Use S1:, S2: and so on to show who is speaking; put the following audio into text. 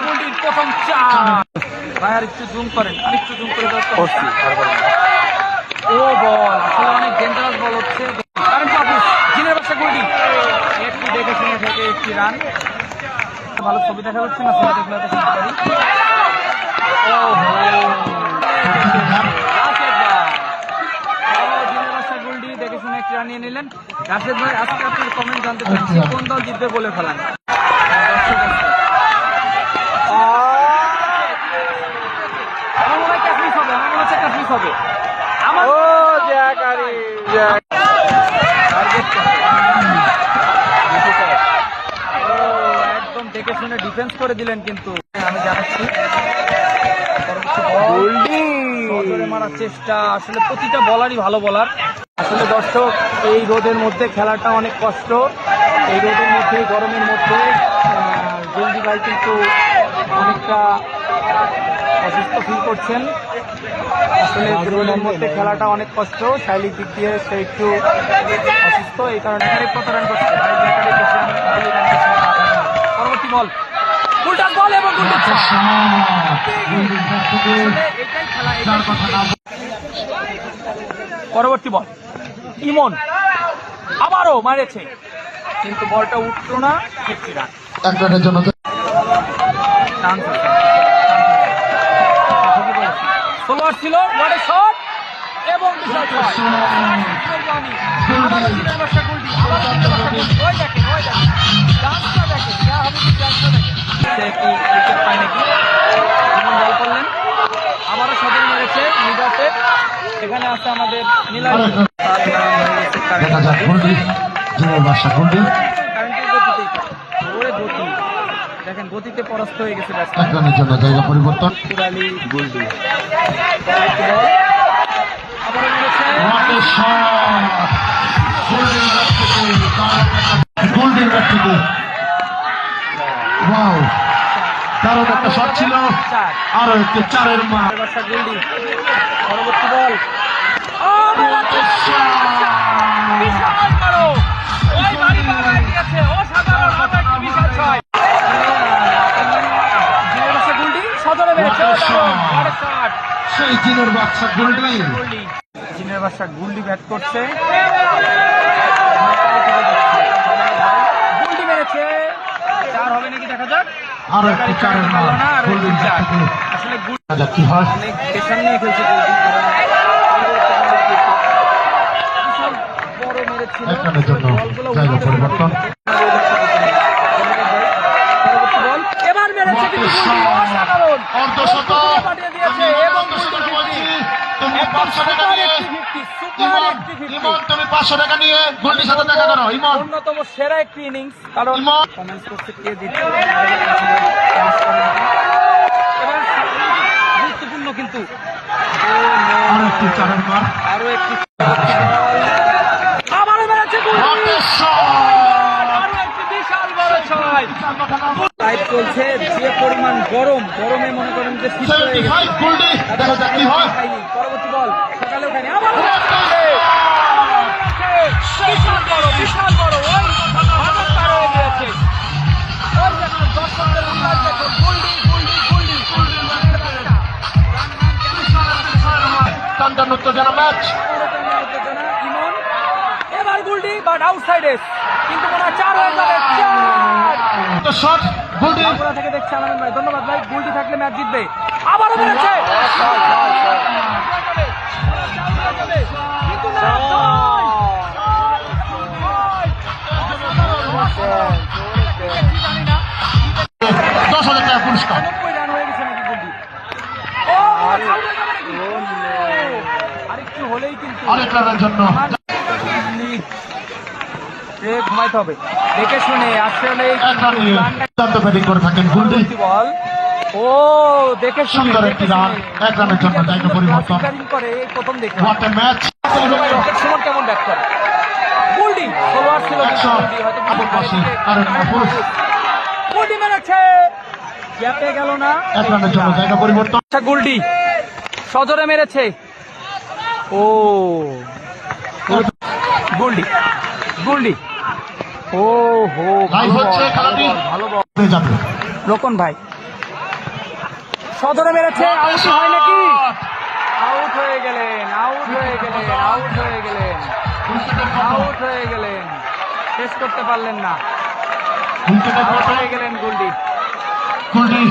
S1: গোল্ডির প্রথম চার ভাই আর একটু জুম করেন আর একটু জুম করে
S2: করছি
S1: ও বল আসলে অনেক ডেঞ্জারাস বল হচ্ছে। কারণ পাপুস চীনের বাসা একটু দেখে শুনে থেকে একটি রান ভালো ছবি দেখা যাচ্ছে না? ছবি দেখলে হয়তো শুনতে পারি। ও হো রাশেদ ভাই। ও, চীনের বাসা গোল্ডি দেখে শুনে একটি রান নিয়ে নিলেন। রাশেদ ভাই আজকে আপনার কমেন্ট জানতে চাচ্ছি কোন দল জিতবে বলে ফেলান? আমার মনে হয় ক্যাফরিস হবে আমার মনে হচ্ছে ক্যাফরিস হবে আমার
S2: ও
S1: একদম দেখে শুনে ডিফেন্স করে দিলেন কিন্তু। আমি জানাচ্ছি। মারার চেষ্টা। আসলে প্রতিটা বলারই ভালো বলার। আসলে দর্শক এই রোদের মধ্যে খেলাটা অনেক কষ্ট। এই রোদের মধ্যে গরমের মধ্যে জলদি ভাই কিন্তু অনেকটা অসুস্থ ফিল করছেন। আসলে রোদের মধ্যে খেলাটা অনেক কষ্ট। শারীরিক দিক দিয়ে সে একটু অসুস্থ এই কারণে রান করছে। পরবর্তী বল। উল্টা বল এবং উল্টা ছক্কা। আসলে এটাই খেলা পরবর্তী বল। ইমন আবারও মারেছে কিন্তু বলটা উঠল না ফিফটি রান
S3: এক রানের জন্য
S1: ছিল শট এবং বিশাল ছয়। আবারও জিতের বর্ষা গোলটি, আবারও জিতের বর্ষা গোলটি। ওই দেখেন, ওই দেখেন। চান্সটা দেখেন, হবে কি দেখেন। সে একটি উইকেট পায় নাকি? ইমন বল করলেন। আবারও সদর মেরেছে মিডাতে এখানে আছে আমাদের গতি দেখেন গতিতে পরাস্ত হয়ে গেছে
S3: এক
S1: ব্যাটসম্যান।
S3: রানের জন্য জায়গা পরিবর্তন।
S1: কুড়ালি গোল্ডি পরবর্তী বল আবারও মেরেছে
S3: What a shot! গোল্ডির ব্যাট থেকে গোল্ডির ব্যাট থেকে ওয়াও দারুণ একটা শট ছিল। আরও একটি চারের মা
S1: পরবর্তী বল। আরও!
S3: সেই জিনের বাচ্চা গোল্ডি
S1: জিনের বাসা গুল্ডি ব্যাট করছে। গুল্ডি মেরেছে। চার হবে নাকি দেখা যাক।
S3: আরও একটি চারের মা
S1: ভালো না, আরও
S3: গোল্ডির
S1: একটি
S3: ব্যাট
S1: চার।
S3: থেকে
S1: আসলে গুল্ডি
S3: দেখা যাক কি হয়
S1: খেলছে
S3: জন্য জায়গা পরিবর্তন।
S1: এবার মেরেছে কিন্তু
S3: অর্ধশত
S1: এবং
S3: তুমি পাঁচশো টাকা নিয়ে
S1: একটি ফিফটি সুপার
S3: ইমন ইমন তুমি পাঁচশো টাকা নিয়ে গোল্ডির সাথে দেখা করো ইমন।
S1: অন্যতম সেরা একটি ইনিংস কারণ
S3: ইমন।
S1: কমেন্টস করছে কে দিচ্ছে গুরুত্বপূর্ণ কিন্তু
S3: আরও একটি
S1: আবারও চলছে যে পরিমাণ গরম গরমে মনে করেন যে
S3: উত্তেজনা ম্যাচ
S1: এবার গোল্ডি বাট আউটসাইড এস কিন্তু মনে চার হয়ে যাবে
S3: তো শট
S1: বাঁকুড়া থেকে দেখছে আনন্দ ভাই। ধন্যবাদ ভাই গোল্ডি থাকলে ম্যাচ জিতবে। আবারও মেরেছে
S3: আরেক জন্য।
S1: এ ঘুমাইতে হবে। দেখে শুনে আসলে এই
S3: এক রান নিয়ে
S1: রানটা
S3: দুর্দান্ত ব্যাটিং করে থাকেন
S1: বল। ও দেখে
S3: সুন্দর একটি রান, এক রানের জন্য জায়গা পরিবর্তন।
S1: করে প্রথম দেখলাম।
S3: হোয়াট এ ম্যাচ
S1: সুমন কেমন ব্যাট করে? গোল্ডি ফলোয়ার ছিল কিন্তু
S3: একশো
S1: গোল্ডি হয়তো
S3: আবু বাসি, আর
S1: গোল্ডি মেরেছে। গ্যাপে গেল না।
S3: এক রানের জন্য জায়গা পরিবর্তন।
S1: আচ্ছা গোল্ডি সজরে মেরেছে। ও। গোল্ডি গোল্ডি। ও হো ভালো
S3: যাবে।
S1: রোকন ভাই। সদরে মেরেছে আউট হয় নাকি? আউট হয়ে গেলেন আউট হয়ে গেলেন আউট হয়ে গেলেন। আউট হয়ে গেলেন। শেষ করতে পারলেন না। আউট হয়ে গেলেন গোল্ডি।
S3: গোলটি